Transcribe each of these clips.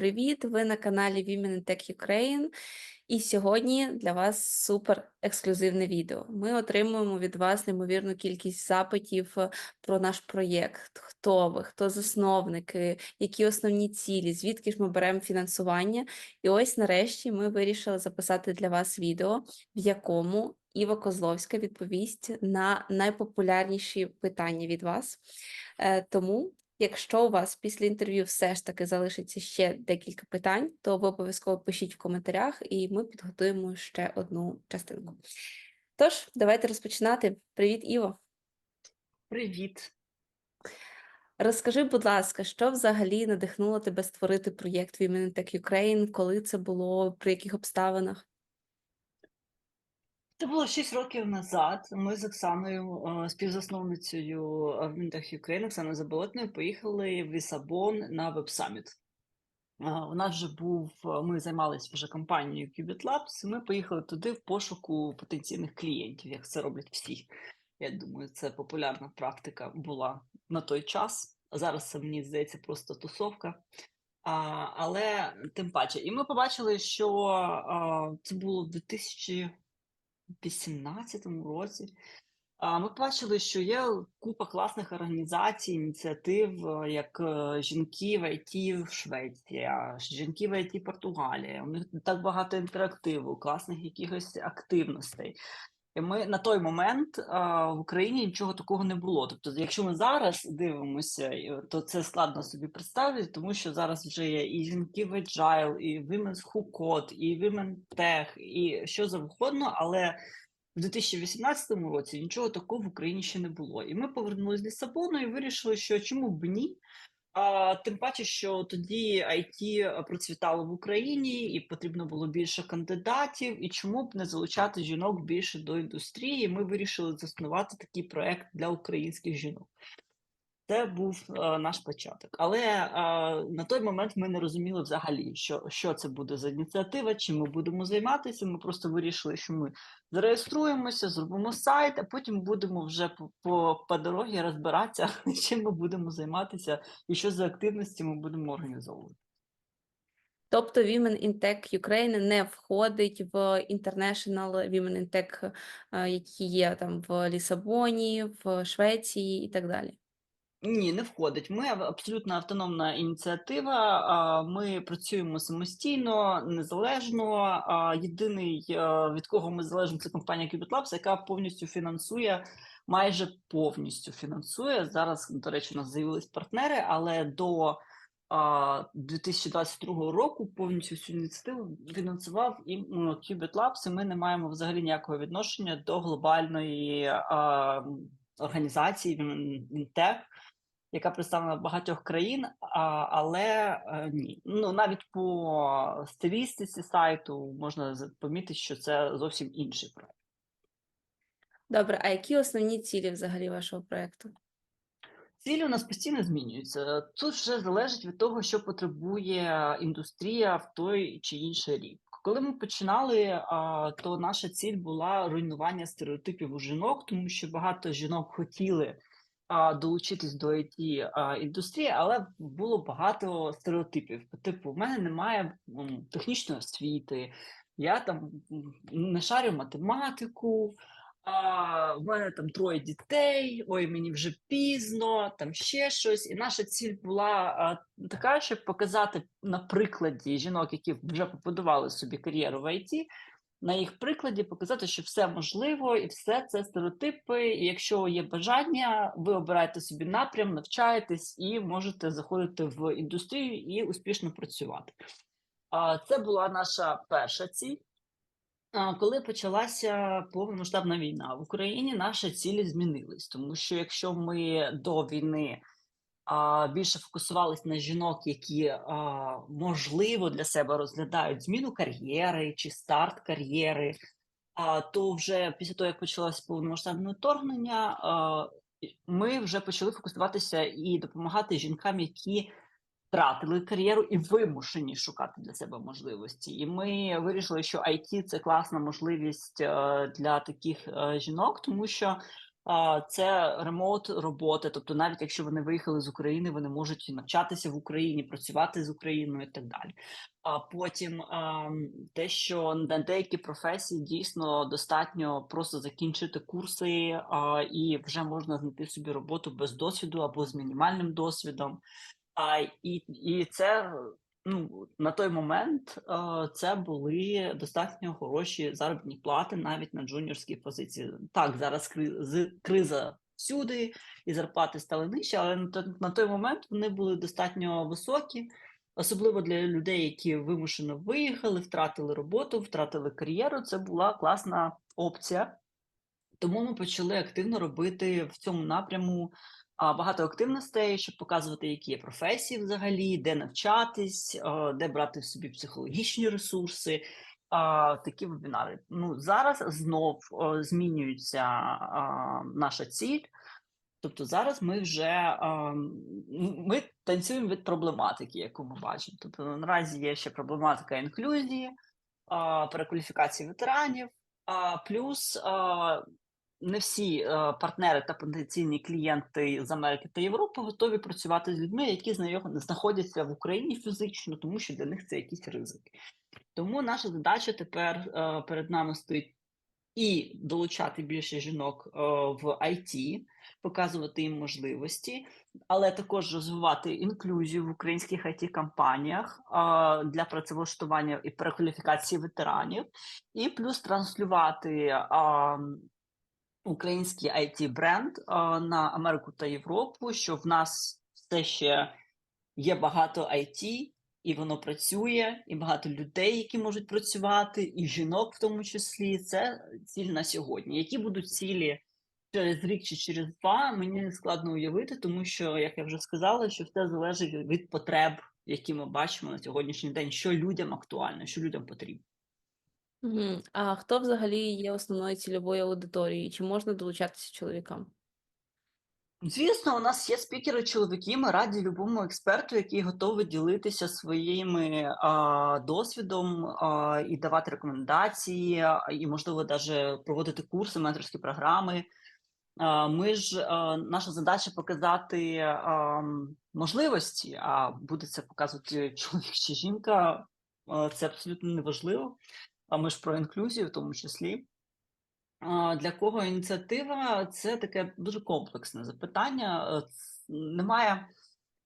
Привіт! Ви на каналі Women in Tech Ukraine. І сьогодні для вас супер ексклюзивне відео. Ми отримуємо від вас неймовірну кількість запитів е, про наш проєкт. Хто ви, хто засновники, які основні цілі, звідки ж ми беремо фінансування. І ось нарешті ми вирішили записати для вас відео, в якому Іва Козловська відповість на найпопулярніші питання від вас. Е, Тому Якщо у вас після інтерв'ю все ж таки залишиться ще декілька питань, то ви обов'язково пишіть в коментарях, і ми підготуємо ще одну частинку. Тож, давайте розпочинати. Привіт, Іво. Привіт. Розкажи, будь ласка, що взагалі надихнуло тебе створити проєкт Women in Tech Ukraine? Коли це було, при яких обставинах? Це було 6 років назад. Ми з Оксаною, е, співзасновницею в Міндах Ukraine, Оксаною Заболотною, поїхали в Лісабон на веб-саміт. Е, У нас вже був, е, ми займалися вже компанією Qubit Labs, і ми поїхали туди в пошуку потенційних клієнтів, як це роблять всі. Я думаю, це популярна практика була на той час. Зараз це мені здається просто тусовка. А, але тим паче, і ми побачили, що а, це було в 2000 2018 році. Ми бачили, що є купа класних організацій, ініціатив, е, як е, жінки в ІТ в Швеції, жінки в ІТ Португалія. У них так багато інтерактиву, класних якихось активностей. Ми на той момент а, в Україні нічого такого не було. Тобто, якщо ми зараз дивимося, то це складно собі представити, тому що зараз вже є і жінки в Agile, і Women's Who Code, і Women Tech, і що завгодно, але в 2018 році нічого такого в Україні ще не було. І ми повернулися з Лісабону і вирішили, що чому б ні? А, тим паче, що тоді IT процвітало в Україні, і потрібно було більше кандидатів. І чому б не залучати жінок більше до індустрії? Ми вирішили заснувати такий проект для українських жінок. Це був е, наш початок. Але е, на той момент ми не розуміли взагалі, що, що це буде за ініціатива, чим ми будемо займатися. Ми просто вирішили, що ми зареєструємося, зробимо сайт, а потім будемо вже по, по, по дорозі розбиратися, чим ми будемо займатися і що за активності ми будемо організовувати. Тобто Women in Tech Ukraine не входить в International Women in Tech, е, які є там в Лісабоні, в Швеції і так далі. Ні, не входить. Ми абсолютно автономна ініціатива. Ми працюємо самостійно, незалежно. Єдиний, від кого ми залежимо, це компанія Qubit Labs, яка повністю фінансує, майже повністю фінансує. Зараз, до речі, у нас з'явились партнери, але до а, 2022 року повністю цю ініціативу фінансував і Qubit Labs, і ми не маємо взагалі ніякого відношення до глобальної організації Вінтех, яка представлена в багатьох країн, а, але е, ні. Ну навіть по стилістиці сайту можна помітити, що це зовсім інший проект. Добре, а які основні цілі взагалі вашого проєкту? Цілі у нас постійно змінюються. Тут вже залежить від того, що потребує індустрія в той чи інший рік. Коли ми починали, то наша ціль була руйнування стереотипів у жінок, тому що багато жінок хотіли долучитись до it індустрії, але було багато стереотипів. Типу, в мене немає технічної освіти, я там не шарю математику. А, в мене там троє дітей, ой, мені вже пізно, там ще щось. І наша ціль була а, така, щоб показати на прикладі жінок, які вже побудували собі кар'єру в IT, на їх прикладі показати, що все можливо, і все це стереотипи. І якщо є бажання, ви обираєте собі напрям, навчаєтесь і можете заходити в індустрію і успішно працювати. А, Це була наша перша ціль. Коли почалася повномасштабна війна в Україні, наші цілі змінились, тому що якщо ми до війни більше фокусувалися на жінок, які можливо для себе розглядають зміну кар'єри чи старт кар'єри, а, то вже після того, як почалося повномасштабне вторгнення, ми вже почали фокусуватися і допомагати жінкам, які втратили кар'єру і вимушені шукати для себе можливості. І ми вирішили, що IT – це класна можливість для таких жінок, тому що Це ремоут роботи, тобто навіть якщо вони виїхали з України, вони можуть навчатися в Україні, працювати з Україною і так далі. А потім те, що на деякі професії дійсно достатньо просто закінчити курси, і вже можна знайти собі роботу без досвіду або з мінімальним досвідом. А, і, і це ну, на той момент е, це були достатньо хороші заробітні плати навіть на джуніорській позиції. Так, зараз криза всюди, і зарплати стали нижчі, але на той, момент вони були достатньо високі, особливо для людей, які вимушено виїхали, втратили роботу, втратили кар'єру. Це була класна опція. Тому ми почали активно робити в цьому напряму багато активностей, щоб показувати, які є професії взагалі, де навчатись, де брати в собі психологічні ресурси. Такі вебінари. Ну зараз знов змінюється наша ціль. Тобто зараз ми вже ми танцюємо від проблематики, яку ми бачимо. Тобто наразі є ще проблематика інклюзії, перекваліфікації ветеранів, плюс не всі е, партнери та потенційні клієнти з Америки та Європи готові працювати з людьми, які знаходяться в Україні фізично, тому що для них це якісь ризики. Тому наша задача тепер е, перед нами стоїть і долучати більше жінок е, в IT, показувати їм можливості, але також розвивати інклюзію в українських it компаніях для працевлаштування і перекваліфікації ветеранів, і плюс транслювати а, український it бренд на Америку та Європу, що в нас все ще є багато IT, і воно працює, і багато людей, які можуть працювати, і жінок в тому числі. Це ціль на сьогодні. Які будуть цілі через рік чи через два, мені складно уявити, тому що, як я вже сказала, що все залежить від потреб, які ми бачимо на сьогоднішній день, що людям актуально, що людям потрібно. А хто взагалі є основною цільовою аудиторією? Чи можна долучатися чоловікам? Звісно, у нас є спікери чоловіки. Ми раді любому експерту, який готовий ділитися своїми а, досвідом а, і давати рекомендації, і можливо навіть проводити курси, менторські програми. А, Ми ж а, наша задача показати а, можливості, а буде це показувати чоловік чи жінка. а, Це абсолютно неважливо. А ми ж про інклюзію в тому числі. Для кого ініціатива це таке дуже комплексне запитання. Е, Немає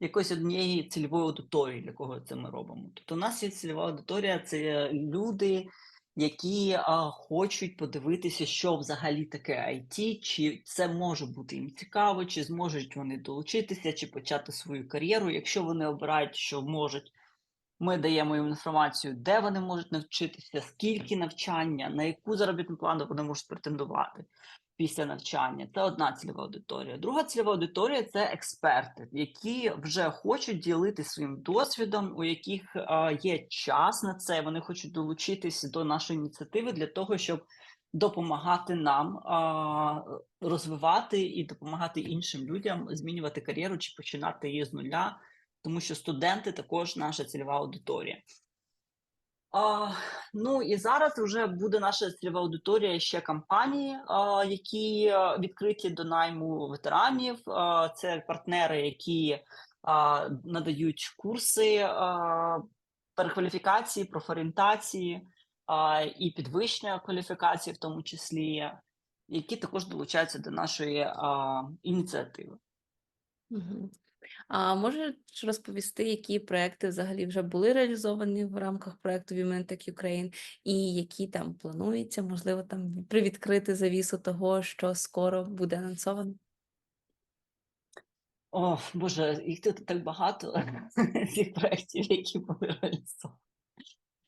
якоїсь однієї цільової аудиторії, для кого це ми робимо. Тобто, у нас є цільова аудиторія, це люди, які хочуть подивитися, що взагалі таке IT, чи це може бути їм цікаво, чи зможуть вони долучитися, чи почати свою кар'єру. Якщо вони обирають, що можуть, ми даємо їм інформацію, де вони можуть навчитися, скільки навчання, на яку заробітну плану вони можуть претендувати після навчання. Це одна цільова аудиторія. Друга цільова аудиторія це експерти, які вже хочуть ділитися своїм досвідом, у яких є час на це. Вони хочуть долучитися до нашої ініціативи для того, щоб допомагати нам розвивати і допомагати іншим людям змінювати кар'єру чи починати її з нуля тому що студенти також наша цільова аудиторія. А, ну і зараз вже буде наша цільова аудиторія ще компанії, а, які відкриті до найму ветеранів. А, це партнери, які а, надають курси а, перекваліфікації, профорієнтації а, і підвищення кваліфікації, в тому числі, які також долучаються до нашої а, ініціативи. Мгм. А можеш розповісти, які проекти взагалі вже були реалізовані в рамках проекту Women Tech Ukraine і які там плануються, можливо, там привідкрити завісу того, що скоро буде анонсовано? О, Боже, їх тут так багато цих проєктів, які були реалізовані.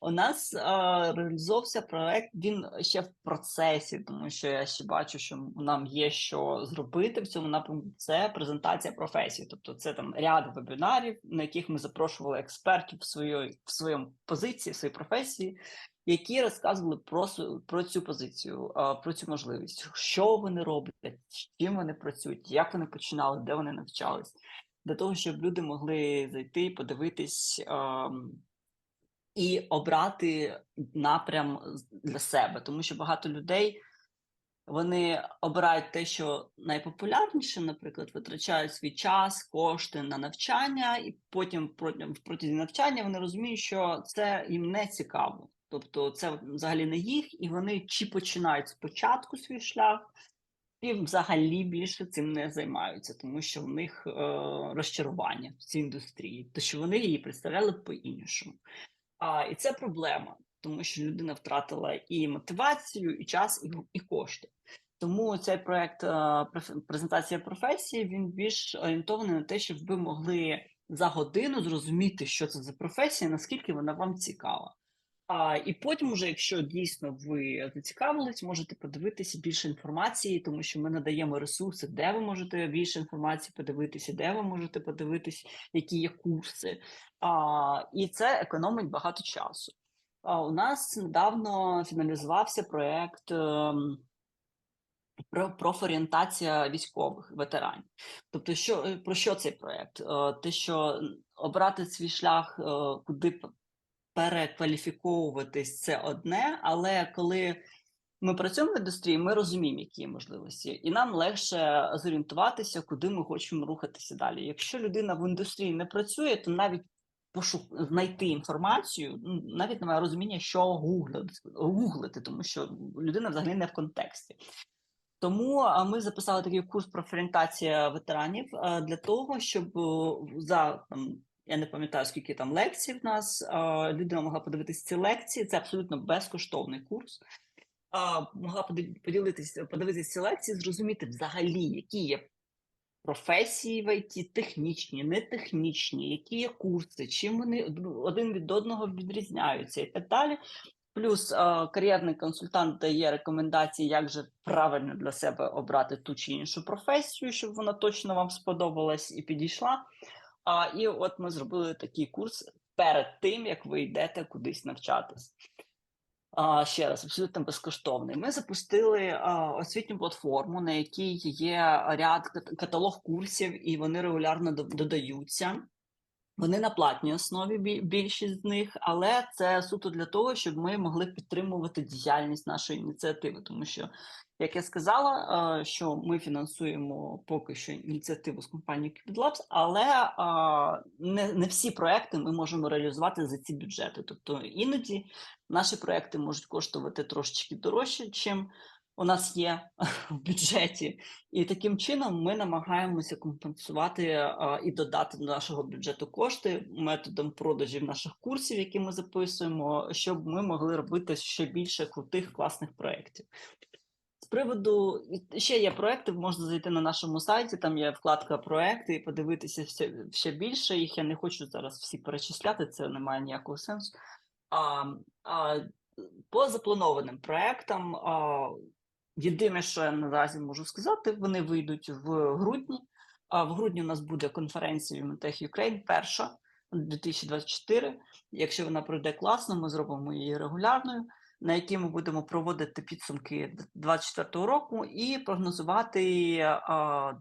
У нас а, реалізовувався проект, він ще в процесі, тому що я ще бачу, що нам є що зробити в цьому напрямку. Це презентація професії. Тобто, це там ряд вебінарів, на яких ми запрошували експертів в своїй в своєму позиції, в своїй професії, які розказували про про цю позицію, а, про цю можливість, що вони роблять, з чим вони працюють, як вони починали, де вони навчались, для того, щоб люди могли зайти, подивитись. ам, і обрати напрям для себе, тому що багато людей Вони обирають те, що найпопулярніше, наприклад, витрачають свій час, кошти на навчання, і потім протягом навчання вони розуміють, що це їм не цікаво. Тобто, це взагалі не їх, і вони чи починають спочатку свій шлях, і взагалі більше цим не займаються, тому що в них е, розчарування в цій індустрії, то що вони її представляли по-іншому. А, і це проблема, тому що людина втратила і мотивацію, і час, і, і кошти. Тому цей проект е, презентація професії він більш орієнтований на те, щоб ви могли за годину зрозуміти, що це за професія, наскільки вона вам цікава. А, і потім, уже, якщо дійсно ви зацікавились, можете подивитися більше інформації, тому що ми надаємо ресурси, де ви можете більше інформації подивитися, де ви можете подивитись, які є курси. А, і це економить багато часу. А, у нас недавно фіналізувався проєкт ем, про профорієнтація військових ветеранів. Тобто, що е, про що цей проєкт? Е, Те, що обрати свій шлях, е, куди перекваліфіковуватись, це одне, але коли ми працюємо в індустрії, ми розуміємо, які є можливості, і нам легше зорієнтуватися, куди ми хочемо рухатися далі. Якщо людина в індустрії не працює, то навіть пошук знайти інформацію, ну, навіть немає розуміння, що гуглити, гуглити, тому що людина взагалі не в контексті. Тому ми записали такий курс про ферентація ветеранів для того, щоб за там. Я не пам'ятаю, скільки там лекцій в нас. Людина могла подивитися ці лекції. Це абсолютно безкоштовний курс. Могла поділитися, подивитися ці лекції, зрозуміти взагалі, які є професії в ІТ, технічні, нетехнічні, які є курси, чим вони один від одного відрізняються і так далі. Плюс кар'єрний консультант дає рекомендації, як же правильно для себе обрати ту чи іншу професію, щоб вона точно вам сподобалась і підійшла. А, і от ми зробили такий курс перед тим, як ви йдете кудись навчатись. А, ще раз, абсолютно безкоштовний. Ми запустили а, освітню платформу, на якій є ряд каталог курсів, і вони регулярно додаються. Вони на платній основі більшість з них, але це суто для того, щоб ми могли підтримувати діяльність нашої ініціативи. Тому що, як я сказала, що ми фінансуємо поки що ініціативу з компанією Labs, але не всі проекти ми можемо реалізувати за ці бюджети. Тобто іноді наші проекти можуть коштувати трошечки дорожче, чим у нас є в бюджеті, і таким чином ми намагаємося компенсувати а, і додати до нашого бюджету кошти методом продажів наших курсів, які ми записуємо, щоб ми могли робити ще більше крутих класних проєктів. З приводу ще є проекти, можна зайти на нашому сайті. Там є вкладка проекти і подивитися ще, ще більше. Їх я не хочу зараз всі перечисляти, це не має ніякого сенсу. А, а, по запланованим проектам, а, єдине, що я наразі можу сказати, вони вийдуть в грудні. А в грудні у нас буде конференція Human Ukraine, перша 2024. Якщо вона пройде класно, ми зробимо її регулярною, на якій ми будемо проводити підсумки 2024 року і прогнозувати а,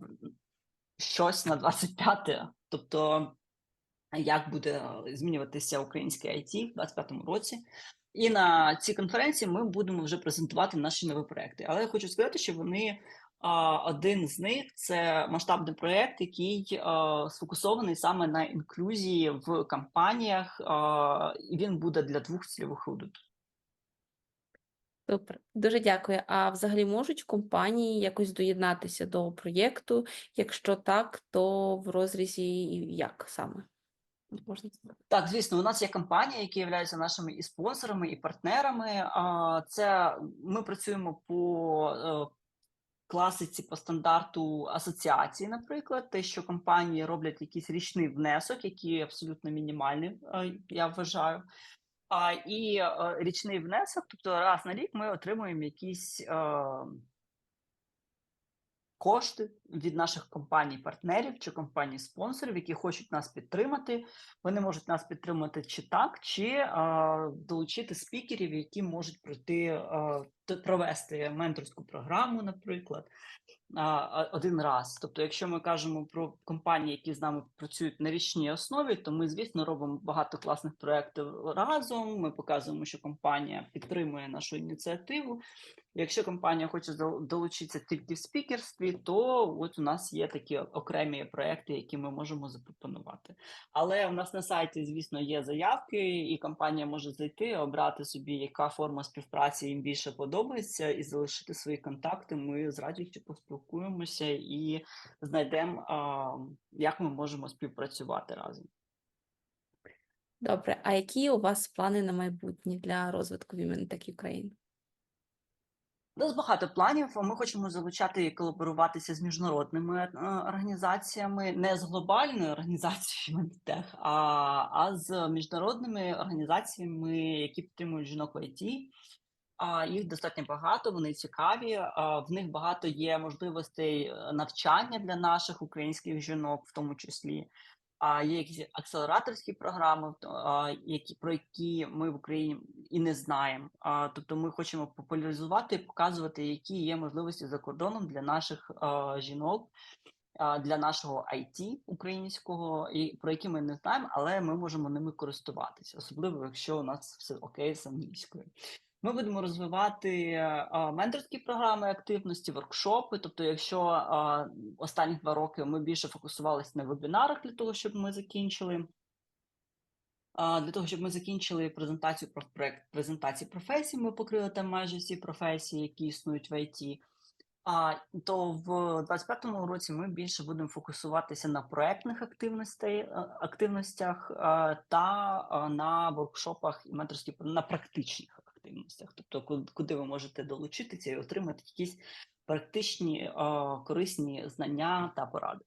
щось на 25-те. Тобто, як буде змінюватися українське IT в 25-му році. І на цій конференції ми будемо вже презентувати наші нові проекти. Але я хочу сказати, що вони один з них це масштабний проект, який сфокусований саме на інклюзії в компаніях, і він буде для двох цільових аудиторій. Супер, дуже дякую. А взагалі можуть компанії якось доєднатися до проєкту? Якщо так, то в розрізі як саме? Можна? Так, звісно, у нас є компанії, які являються нашими і спонсорами, і партнерами. Це ми працюємо по е, класиці, по стандарту асоціації, наприклад, те, що компанії роблять якийсь річний внесок, який абсолютно мінімальний, е, я вважаю. А і е, річний внесок, тобто раз на рік ми отримуємо якісь кошти від наших компаній-партнерів чи компаній-спонсорів, які хочуть нас підтримати. Вони можуть нас підтримати чи так, чи е, долучити спікерів, які можуть пройти е, провести менторську програму, наприклад, один раз. Тобто, якщо ми кажемо про компанії, які з нами працюють на річній основі, то ми, звісно, робимо багато класних проєктів разом. Ми показуємо, що компанія підтримує нашу ініціативу. Якщо компанія хоче долучитися тільки в спікерстві, то от у нас є такі окремі проекти, які ми можемо запропонувати. Але у нас на сайті, звісно, є заявки, і компанія може зайти, обрати собі, яка форма співпраці їм більше подобається, і залишити свої контакти. Ми з радістю поспілкуємося і знайдемо, як ми можемо співпрацювати разом. Добре, а які у вас плани на майбутнє для розвитку Women Tech Ukraine? У нас багато планів. Ми хочемо залучати і колаборуватися з міжнародними е, організаціями, не з глобальною організацією Humanitech, а, а з міжнародними організаціями, які підтримують жінок в ІТ. А їх достатньо багато, вони цікаві. В них багато є можливостей е, навчання для наших українських жінок, в тому числі. А є якісь акселераторські програми, які про які ми в Україні і не знаємо. Тобто, ми хочемо популяризувати і показувати, які є можливості за кордоном для наших жінок, для нашого IT українського, і про які ми не знаємо, але ми можемо ними користуватися, особливо якщо у нас все окей з англійською. Ми будемо розвивати а, менторські програми активності, воркшопи. Тобто, якщо а, останні два роки ми більше фокусувалися на вебінарах для того, щоб ми закінчили. Для того, щоб ми закінчили презентацію про проект презентації професій, ми покрили там майже всі професії, які існують в ІТ. А то в 25-му році ми більше будемо фокусуватися на проектних активностей, е, активностях е, та е, на воркшопах і менторські на практичних активностях, тобто ку- куди ви можете долучитися і отримати якісь практичні корисні знання та поради.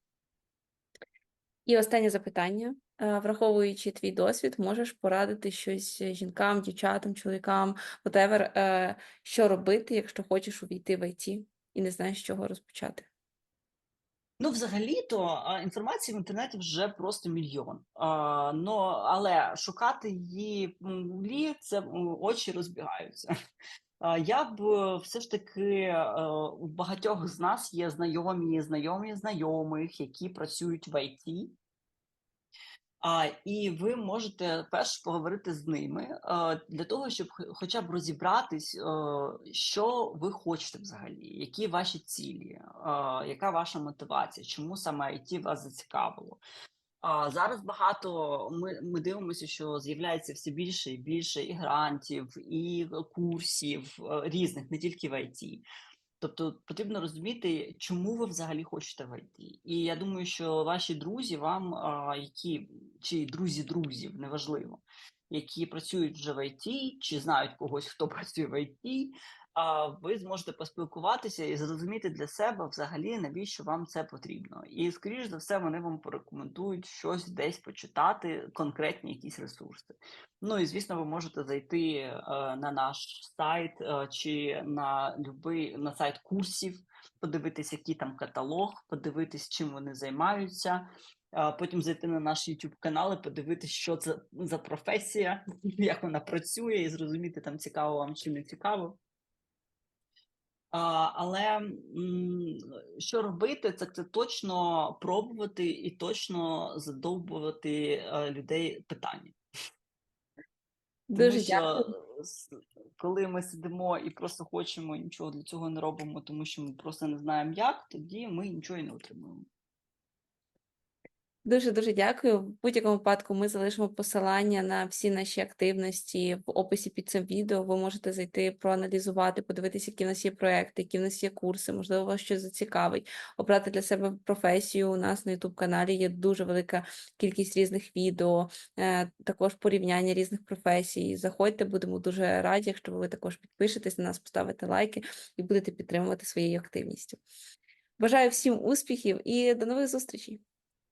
І останнє запитання. Е, Враховуючи твій досвід, можеш порадити щось жінкам, дівчатам, чоловікам, whatever, е, що робити, якщо хочеш увійти в ІТ і не знаєш, з чого розпочати? Ну, взагалі-то інформації в інтернеті вже просто мільйон. А, но, але шукати її в це очі розбігаються. А, Я б е, все ж таки е, у багатьох з нас є знайомі, знайомі знайомих, які працюють в ІТ. А, і ви можете перш поговорити з ними для того, щоб хо- хоча б розібратись, що ви хочете взагалі, які ваші цілі, яка ваша мотивація, чому саме IT вас зацікавило. А зараз багато ми, ми дивимося, що з'являється все більше і більше і грантів, і курсів різних, не тільки в IT. Тобто потрібно розуміти, чому ви взагалі хочете в ІТ. І я думаю, що ваші друзі вам, а, які чи друзі друзів, неважливо, які працюють вже в ІТ, чи знають когось, хто працює в а ви зможете поспілкуватися і зрозуміти для себе взагалі, навіщо вам це потрібно. І, скоріш за все, вони вам порекомендують щось десь почитати, конкретні якісь ресурси. Ну і звісно, ви можете зайти е, на наш сайт е, чи на любий на сайт курсів, подивитись, який там каталог, подивитись, чим вони займаються. Потім зайти на наш YouTube канал і подивитись, що це за професія, як вона працює, і зрозуміти там цікаво вам чи не цікаво. Але що робити, це, це точно пробувати і точно задовбувати е, людей питання. Тому Дуже що дякую. е, коли ми сидимо і просто хочемо, нічого для цього не робимо, тому що ми просто не знаємо як, тоді ми нічого і не отримуємо. Дуже дуже дякую. В будь-якому випадку ми залишимо посилання на всі наші активності в описі під цим відео. Ви можете зайти, проаналізувати, подивитися, які в нас є проекти, які в нас є курси, можливо, вас щось зацікавить, обрати для себе професію. У нас на youtube каналі є дуже велика кількість різних відео, е, також порівняння різних професій. Заходьте, будемо дуже раді, якщо ви також підпишетесь на нас, поставите лайки і будете підтримувати своєю активністю. Бажаю всім успіхів і до нових зустрічей!